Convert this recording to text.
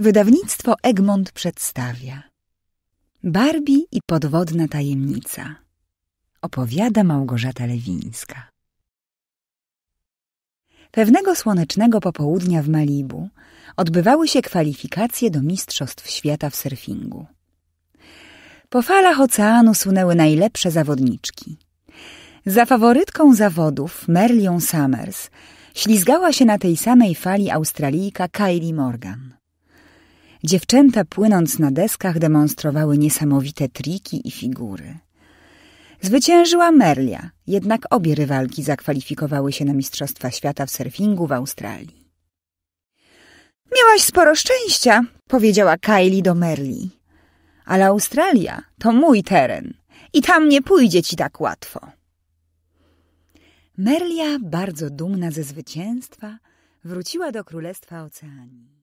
Wydawnictwo Egmont przedstawia Barbie i podwodna tajemnica Opowiada Małgorzata Lewińska Pewnego słonecznego popołudnia w Malibu odbywały się kwalifikacje do Mistrzostw Świata w surfingu. Po falach oceanu sunęły najlepsze zawodniczki. Za faworytką zawodów, Merlią Summers, ślizgała się na tej samej fali Australijka Kylie Morgan. Dziewczęta płynąc na deskach demonstrowały niesamowite triki i figury. Zwyciężyła Merlia, jednak obie rywalki zakwalifikowały się na Mistrzostwa Świata w surfingu w Australii. Miałaś sporo szczęścia, powiedziała Kylie do Merli. Ale Australia to mój teren i tam nie pójdzie ci tak łatwo. Merlia, bardzo dumna ze zwycięstwa, wróciła do Królestwa Oceanii.